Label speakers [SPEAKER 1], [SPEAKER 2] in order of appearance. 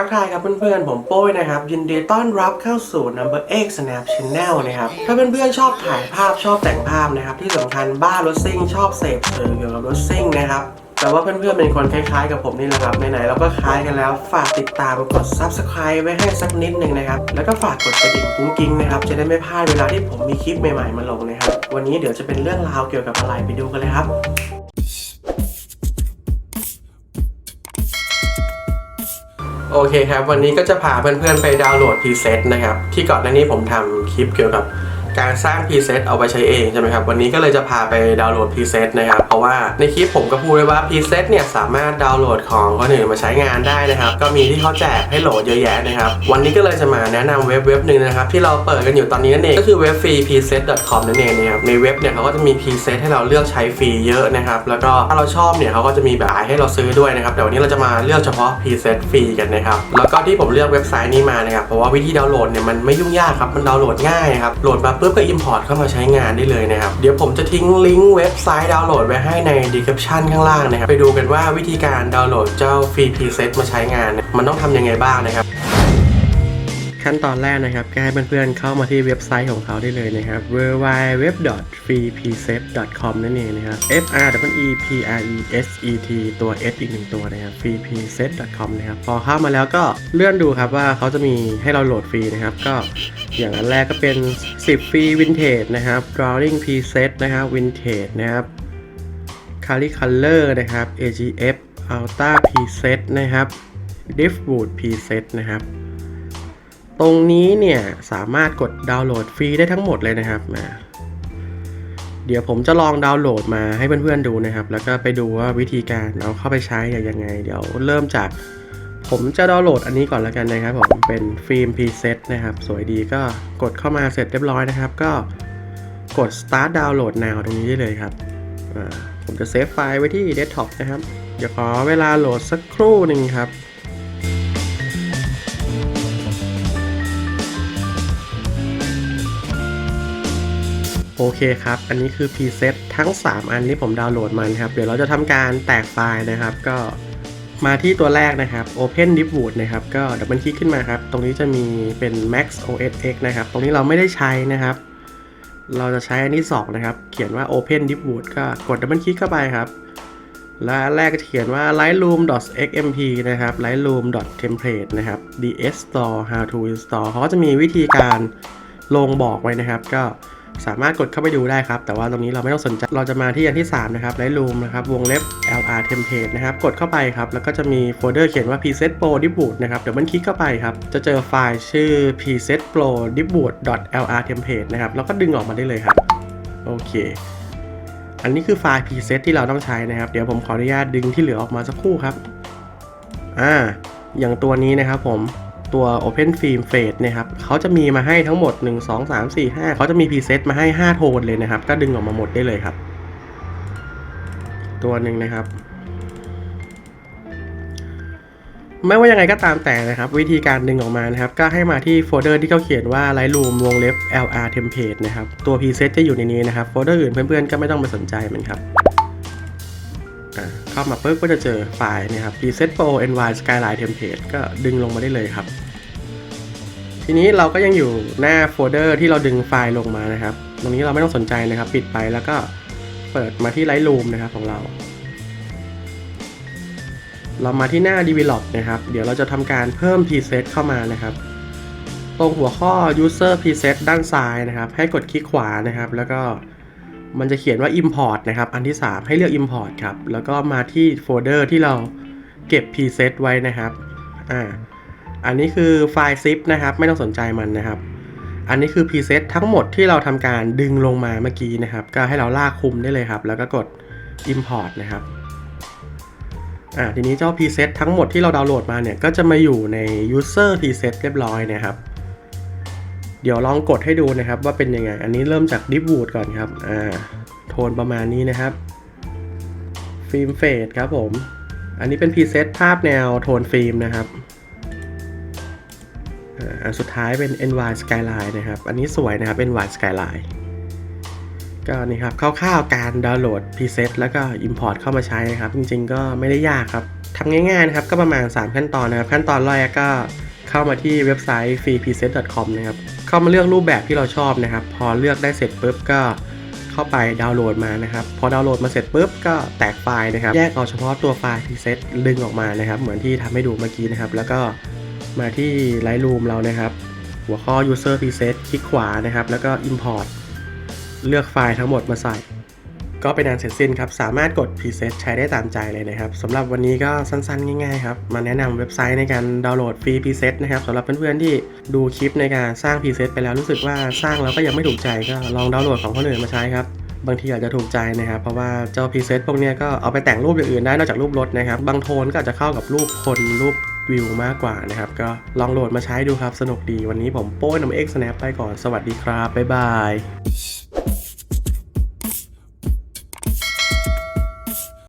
[SPEAKER 1] ทักทายครับเพื่อนๆ ผมโป้ยนะครับ ยินดีต้อนรับเข้าสู่ Number X Snap Channel นะครับ ถ้าเพื่อนๆ ชอบถ่ายภาพชอบแต่งภาพนะครับ ที่สำคัญบ้ารถซิ่งชอบเสพสื่อเกี่ยวกับรถซิ่งนะครับแต่ว่าเพื่อนๆเป็นคนคล้ายๆกับผมนี่แหละครับไหนๆเราก็คล้ายกันแล้วฝากติดตามกด Subscribe ไว้ให้สักนิดหนึ่งนะครับ แล้วก็ฝากกดกระดิ่งกุ้งกิ้งนะครับ จะได้ไม่พลาดเวลาที่ผมมีคลิปใหม่ๆมาลงนะครับ วันนี้เดี๋ยวจะเป็นเรื่องราวเกี่ยวกับอะไรไปดูกันเลยครับ โอเคครับ วันนี้ก็จะพาเพื่อนๆไปดาวน์โหลดพรีเซตนะครับ ที่ก่อนหน้านี้ผมทำคลิปเกี่ยวกับ การสร้างพรีเซตเอาไปใช้เองใช่ไหมครับ วันนี้ก็เลยจะพาไปดาวน์โหลดพรีเซตนะครับ เพราะว่าในคลิปผมก็พูดไว้ว่าพรีเซตเนี่ยสามารถดาวน์โหลดของคนอื่นมาใช้งานได้นะครับ ก็มีที่เขาแจกให้โหลดเยอะแยะนะครับ วันนี้ก็เลยจะมาแนะนำเว็บเว็บหนึ่งนะครับที่เราเปิดกันอยู่ตอนนี้นั่นเองก็คือเว็บฟรี preset.com นั่นเองนะครับในเว็บเนี่ยเขาก็จะมีพรีเซตให้เราเลือกใช้ฟรีเยอะนะครับแล้วก็ถ้าเราชอบเนี่ยเขาก็จะมีแบบให้เราซื้อด้วยนะครับแต่วันนี้เราจะมาเลือกเฉพาะพรีเซตฟรีกันนะครับแล้วก็ที่ผมเลือกเว็บไซต์นี้มานะครับเพราะว่าวิธีดาวน์โหลดเนี่ยมันไม่ยุ่งยากครับมันดาวน์โหลดง่ายครับโหลดมาปุบก็ import เข้ามาใช้งานได้เลยนะครับ เดี๋ยวผมจะทิ้งลิงก์เว็บไซต์ดาวน์โหลดไว้ให้ใน description ข้างล่างนะครับ ไปดูกันว่าวิธีการดาวน์โหลดเจ้าฟรีพรีเซตมาใช้งานเนี่ยมันต้องทำยังไงบ้างนะครับ ขั้นตอนแรกนะครับก็ให้เพื่อนๆเข้ามาที่เว็บไซต์ของเขาได้เลยนะครับ www.freepreset.com นั่นเองนะครับ f r w e p r e s e t ตัว s อีกหนึ่งตัวนะครับ freepreset.com นะครับพอเข้ามาแล้วก็เลื่อนดูครับว่าเขาจะมีให้เราโหลดฟรีนะครับ ก็อย่างอันแรกก็เป็น 10 ฟรี Vintage นะครับ Drawing Preset นะครับ Vintage นะครับ Color Color นะครับ AGF Ultra Preset นะครับ Driftwood Preset นะครับ ตรงนี้เนี่ยสามารถกดดาวน์โหลดฟรีได้ทั้งหมดเลยนะครับมาเดี๋ยวผมจะลองดาวน์โหลดมาให้เพื่อนๆดูนะครับ แล้วก็ไปดูว่าวิธีการเอาเข้าไปใช้เนี่ยยังไง เดี๋ยวเริ่มจาก ผมจะดาวน์โหลดอันนี้ก่อนแล้วกันนะครับผมเป็นฟิล์มพรีเซตนะครับ สวยดีก็กดเข้ามาเสร็จเรียบร้อยนะครับ ก็กด start download now ตรงนี้ได้เลยครับผมจะเซฟไฟล์ไว้ที่เดสก์ท็อปนะครับ เดี๋ยวขอเวลาโหลดสักครู่หนึ่งครับ โอเคครับ อันนี้คือพรีเซตทั้ง 3 อันที่ผมดาวน์โหลดมานะครับ เดี๋ยวเราจะทำการแตกไฟล์นะครับ ก็มาที่ตัวแรกนะครับ Open d i p w o o d นะครับ ก็ดับเบิลคลิกขึ้นมาครับ ตรงนี้จะมีเป็น Max OS X นะครับ ตรงนี้เราไม่ได้ใช้นะครับ เราจะใช้อันที่ 2 นะครับ เขียนว่า Open d i p w o o d ก็กดดับเบิลคลิกเข้าไปครับ และแรกก็เขียนว่า lightroom.xmp นะครับ lightroom.template นะครับ ds store how to install เขาก็จะมีวิธีการลงบอกไว้นะครับ ก็ สามารถกดเข้าไปดูได้ครับ แต่ว่าตรงนี้เราไม่ต้องสนใจ เราจะมาที่อันที่ 3 นะครับ lightroom นะครับ วงเล็บ lr template นะครับ กดเข้าไปครับ แล้วก็จะมีโฟลเดอร์เขียนว่า preset pro dipwood นะครับ เดี๋ยวมันคลิกเข้าไปครับ จะเจอไฟล์ชื่อ preset pro dipwood lr template นะครับ แล้วก็ดึงออกมาได้เลยครับ โอเค อันนี้คือไฟล์ preset ที่เราต้องใช้นะครับ เดี๋ยวผมขออนุญาตดึงที่เหลือออกมาสักครู่ครับ อ่า อย่างตัวนี้นะครับผม ตัว Open Film Fade นะครับเขาจะมีมาให้ทั้งหมด 1 2 3 4 5 เขาจะมี preset มาให้ 5 โทนเลยนะครับ ก็ดึงออกมาหมดได้เลยครับ ตัวหนึ่งนะครับ ไม่ว่ายังไงก็ตามแต่นะครับ วิธีการดึงออกมานะครับ ก็ให้มาที่โฟลเดอร์ที่เขาเขียนว่า Lightroom วงเล็บ LR Template นะครับ ตัว preset จะอยู่ในนี้นะครับ โฟลเดอร์อื่นเพื่อนๆก็ไม่ต้องไปสนใจมันครับ เข้ามาปุ๊บก็จะเจอไฟล์นะครับ preset pro ny skyline template ก็ดึงลงมาได้เลยครับ ทีนี้เราก็ยังอยู่หน้าโฟลเดอร์ที่เราดึงไฟล์ลงมานะครับ ตรงนี้เราไม่ต้องสนใจนะครับ ปิดไปแล้วก็เปิดมาที่ Lightroom นะครับของเรา เรามาที่หน้า develop นะครับ เดี๋ยวเราจะทำการเพิ่ม preset เข้ามานะครับ ตรงหัวข้อ user preset ด้านซ้ายนะครับ ให้กดคลิกขวานะครับ แล้วก็ มันจะเขียนว่า import นะครับ อันที่ 3 ให้เลือก import ครับ แล้วก็มาที่โฟลเดอร์ที่เราเก็บ preset ไว้นะครับ อ่า อันนี้คือไฟล์ zip นะครับ ไม่ต้องสนใจมันนะครับ อันนี้คือ preset ทั้งหมดที่เราทำการดึงลงมาเมื่อกี้นะครับ ก็ให้เราลากคุมได้เลยครับ แล้วก็กด import นะครับ อ่า ทีนี้เจ้า preset ทั้งหมดที่เราดาวน์โหลดมาเนี่ย ก็จะมาอยู่ใน user preset เรียบร้อยนะครับ เดี๋ยวลองกดให้ดูนะครับว่าเป็นยังไง อันนี้เริ่มจาก deep wood ก่อนครับอ่าโทนประมาณนี้นะครับ ฟิล์มเฟดครับผม อันนี้เป็น preset ภาพแนวโทนฟิล์มนะครับอ่าอันสุดท้ายเป็น NY Skyline นะครับ อันนี้สวยนะครับ NY Skyline ก็นี่ครับคร่าวๆการดาวน์โหลด preset แล้วก็ import เข้ามาใช้นะครับ จริงๆ ก็ไม่ได้ยากครับทำง่ายๆนะครับ ก็ประมาณ 3 ขั้นตอนนะครับ ขั้นตอนแรกก็ เข้ามาที่เว็บไซต์ freepreset.com นะครับ เข้ามาเลือกรูปแบบที่เราชอบนะครับ พอเลือกได้เสร็จปุ๊บก็เข้าไปดาวน์โหลดมานะครับ พอดาวน์โหลดมาเสร็จปุ๊บก็แตกไฟล์นะครับ แยกเอาเฉพาะตัวไฟล์ preset ดึงออกมานะครับ เหมือนที่ทำให้ดูเมื่อกี้นะครับ แล้วก็มาที่ Lightroom เรานะครับ หัวข้อ user preset คลิกขวานะครับ แล้วก็ import เลือกไฟล์ทั้งหมดมาใส่ ก็เป็นอันเสร็จสิ้นครับ สามารถกด preset ใช้ได้ตามใจเลยนะครับสำหรับวันนี้ก็สั้นๆ ง่ายๆครับ มาแนะนำเว็บไซต์ในการดาวน์โหลดฟรี preset นะครับสำหรับเพื่อนๆ ที่ดูคลิปในการสร้าง preset ไปแล้วรู้สึกว่าสร้างแล้วก็ยังไม่ถูกใจก็ลองดาวน์โหลดของคนอื่นมาใช้ครับบางทีอาจจะถูกใจนะครับเพราะว่าเจ้า preset พวกนี้ก็เอาไปแต่งรูปอย่างอื่นได้นอกจากรูปรถนะครับบางโทนก็อาจจะเข้ากับรูปคนรูปวิวมากกว่านะครับก็ลองโหลดมาใช้ดูครับสนุกดีวันนี้ผมโป้ยน้ำเอ็กซ์แนปไปก่อนสวัสดีครับบ๊ายบาย